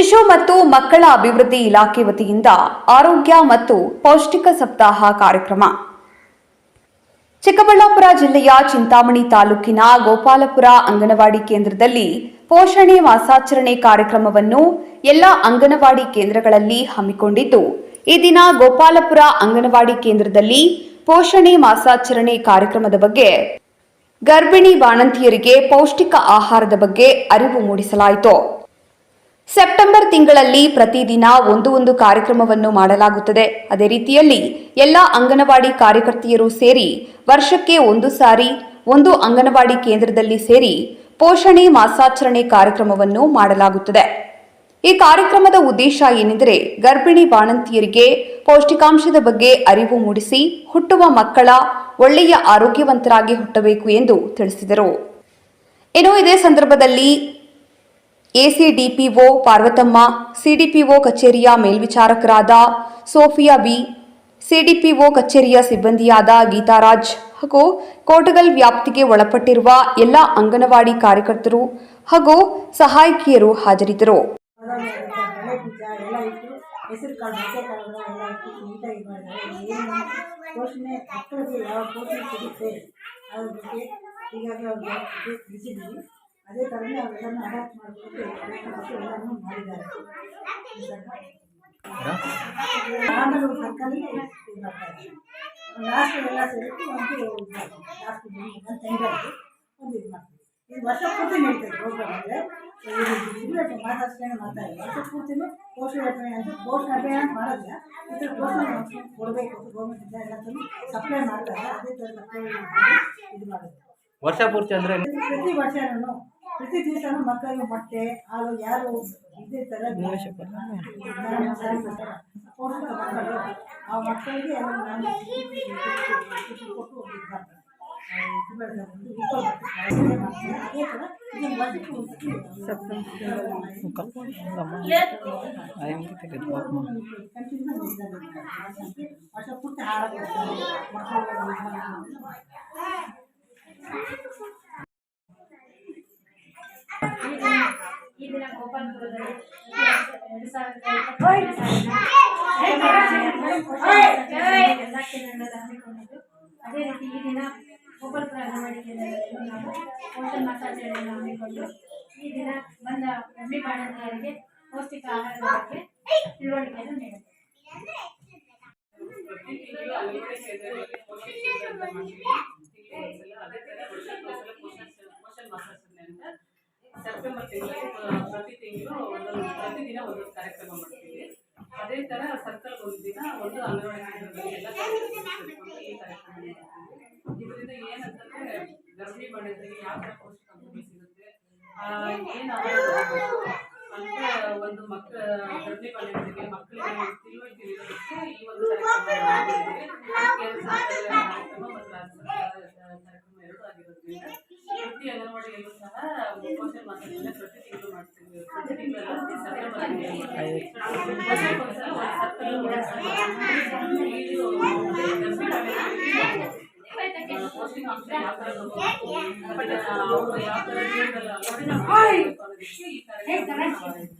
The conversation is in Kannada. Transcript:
ಶಿಶು ಮತ್ತು ಮಕ್ಕಳ ಅಭಿವೃದ್ಧಿ ಇಲಾಖೆ ವತಿಯಿಂದ ಆರೋಗ್ಯ ಮತ್ತು ಪೌಷ್ಟಿಕ ಸಪ್ತಾಹ ಕಾರ್ಯಕ್ರಮ. ಚಿಕ್ಕಬಳ್ಳಾಪುರ ಜಿಲ್ಲೆಯ ಚಿಂತಾಮಣಿ ತಾಲೂಕಿನ ಗೋಪಾಲಪುರ ಅಂಗನವಾಡಿ ಕೇಂದ್ರದಲ್ಲಿ ಪೋಷಣೆ ಮಾಸಾಚರಣೆ ಕಾರ್ಯಕ್ರಮವನ್ನು ಎಲ್ಲ ಅಂಗನವಾಡಿ ಕೇಂದ್ರಗಳಲ್ಲಿ ಹಮ್ಮಿಕೊಂಡಿದ್ದು, ಈ ದಿನ ಗೋಪಾಲಪುರ ಅಂಗನವಾಡಿ ಕೇಂದ್ರದಲ್ಲಿ ಪೋಷಣೆ ಮಾಸಾಚರಣೆ ಕಾರ್ಯಕ್ರಮದ ಬಗ್ಗೆ ಗರ್ಭಿಣಿ ಬಾಣಂತಿಯರಿಗೆ ಪೌಷ್ಟಿಕ ಆಹಾರದ ಬಗ್ಗೆ ಅರಿವು ಮೂಡಿಸಲಾಯಿತು. ಸೆಪ್ಟೆಂಬರ್ ತಿಂಗಳಲ್ಲಿ ಪ್ರತಿದಿನ ಒಂದು ಒಂದು ಕಾರ್ಯಕ್ರಮವನ್ನು ಮಾಡಲಾಗುತ್ತದೆ. ಅದೇ ರೀತಿಯಲ್ಲಿ ಎಲ್ಲ ಅಂಗನವಾಡಿ ಕಾರ್ಯಕರ್ತೆಯರು ಸೇರಿ ವರ್ಷಕ್ಕೆ ಒಂದು ಸಾರಿ ಒಂದು ಅಂಗನವಾಡಿ ಕೇಂದ್ರದಲ್ಲಿ ಸೇರಿ ಪೋಷಣೆ ಮಾಸಾಚರಣೆ ಕಾರ್ಯಕ್ರಮವನ್ನು ಮಾಡಲಾಗುತ್ತದೆ. ಈ ಕಾರ್ಯಕ್ರಮದ ಉದ್ದೇಶ ಏನೆಂದರೆ ಗರ್ಭಿಣಿ ಬಾಣಂತಿಯರಿಗೆ ಪೌಷ್ಟಿಕಾಂಶದ ಬಗ್ಗೆ ಅರಿವು ಮೂಡಿಸಿ ಹುಟ್ಟುವ ಮಕ್ಕಳ ಒಳ್ಳೆಯ ಆರೋಗ್ಯವಂತರಾಗಿ ಹುಟ್ಟಬೇಕು ಎಂದು ತಿಳಿಸಿದರು. ಇನ್ನು ಇದೇ ಸಂದರ್ಭದಲ್ಲಿ ಎಸಿಡಿಪಿಒ ಪಾರ್ವತಮ್ಮ, ಸಿಡಿಪಿಒ ಕಚೇರಿಯ ಮೇಲ್ವಿಚಾರಕರಾದ ಸೋಫಿಯಾ ಬಿ, ಸಿಡಿಪಿಒ ಕಚೇರಿಯ ಸಿಬ್ಬಂದಿಯಾದ ಗೀತಾರಾಜ್ ಹಾಗೂ ಕೋಟಗಲ್ ವ್ಯಾಪ್ತಿಗೆ ಒಳಪಟ್ಟಿರುವ ಎಲ್ಲ ಅಂಗನವಾಡಿ ಕಾರ್ಯಕರ್ತರು ಹಾಗೂ ಸಹಾಯಕಿಯರು ಹಾಜರಿದ್ದರು. ಅದೇ ಥರನೇ ಅವೆಲ್ಲನೂ ಅಡಾಪ್ಟ್ ಮಾಡಿಕೊಂಡು ಎಲ್ಲನೂ ಮಾಡಿದ್ದಾರೆ. ಆಮೇಲೆ ಸರ್ಕಾರಿ ಲಾಸ್ಟ್ ಎಲ್ಲ ಸೇರಿಸಿ ಒಂದು ಲಾಸ್ಟ್ ಒಂದು ಟೆಂಡರ್ಗೆ ಒಂದು ಇದು ಮಾಡ್ತೀವಿ ಇದು ವರ್ಷ ಪೂರ್ತಿ ನಡೀತದೆ ಪ್ರೋಗ್ರಾಮ್ ಅಂದರೆ. ಇದು ಮಾತಾಡ್ಸ್ಕೊಂಡು ಮಾತಾಡಿ ವರ್ಷ ಪೂರ್ತಿನೂ ಪೋಷಣ ಅಭಿಯಾನ ಅಂತ ಪೋಷಣೆ ಅಭಿಯಾನ ಮಾಡೋದಿಲ್ಲ ಈ ಥರ ಪೋಷಣೆ ಕೊಡಬೇಕು ಅಂತ ಗೌರ್ಮೆಂಟಿಂದ ಎಲ್ಲದನ್ನು ಸಪ್ಲೈ ಮಾಡ್ತಾರೆ. ಅದೇ ಥರ ಸಪ್ಲೈ ಇದು ಮಾಡೋದು ವರ್ಷ ಪೂರ್ತಿ ಅಂದ್ರೆ ಪ್ರತಿ ವರ್ಷನೂ ಪ್ರತಿ ದಿವಸನೂ ಮಕ್ಕಳಿಗೆ ಮೊಟ್ಟೆ ಹಾಲು ಯಾರು ಇದೇ ಥರ ಪೋಷಕ ಮಕ್ಕಳು ಆ ಮಕ್ಕಳಿಗೆ ಎಲ್ಲ ನಾನು ಕೊಟ್ಟು ಇದು ಮಾಡ್ತಾರೆ ಇದು ಮಾಡ್ತಾರೆ, ದಿನ ಗೋಪಾಲಪುರದಲ್ಲಿ ಎರಡು ಸಾವಿರದ ಎಲ್ಲ ಹಮ್ಮಿಕೊಂಡಿದ್ದು. ಅದೇ ರೀತಿ ಈ ದಿನ ಗೋಪಾಲಪುರ ಅಂಗನವಾಡಿ ಕೇಂದ್ರದಲ್ಲಿ ನಾವು ಹೋಟೆಲ್ ಮಾಸಾಚರಣೆಯನ್ನು ಹಮ್ಮಿಕೊಂಡು ಈ ದಿನ ಬಂದ ಗರ್ಭಿಣಿ ಬಾಣಂತಿಯರಿಗೆ ಪೌಷ್ಟಿಕ ಆಹಾರದ ಬಗ್ಗೆ ತಿಳುವಳಿಕೆಯನ್ನು ತಿಂಗಳು ಆ, ಪ್ರತಿ ತಿಂಗಳು ಒಂದೊಂದು ಪ್ರತಿದಿನ ಒಂದೊಂದು ಕಾರ್ಯಕ್ರಮ ಮಾಡ್ತೀವಿ ಅದೇ ಥರ ಸರ್ಕಲ್ ಒಂದು ದಿನ ಒಂದು ಅಂಗನವಾಡಿ ಎಲ್ಲ ಈ ಕಾರ್ಯಕ್ರಮ ಇದರಿಂದ ಏನಂತಂದ್ರೆ ಗರ್ಭಿಣಿ ಬಾಣಂತರಿಗೆ ಯಾವ ಥರ ಪೌಷ್ಟಿಕಾಂಶಗಳು ಸಿಗುತ್ತೆ ಏನು ಅಂತ ಒಂದು ಮಕ್ಕಳ ಗರ್ಭಿಣಿ ಬಾಣಂತರಿಗೆ ಮಕ್ಕಳಿಗೆ ತಿಳುವಳಿಕೆ ಇರೋದಕ್ಕೆ ಈ ಒಂದು ಕಾರ್ಯಕ್ರಮ ಕಾರ್ಯಕ್ರಮ ಮತ್ತು ರಾಜ್ಯ ಸರ್ಕಾರದ ಕಾರ್ಯಕ್ರಮ ಎರಡೂ ಆಗಿರೋದ್ರಿಂದ ಪ್ರತಿ ಅಂಗನವಾಡಿಯಲ್ಲೂ ಸಹ ಯಾವ ಥರ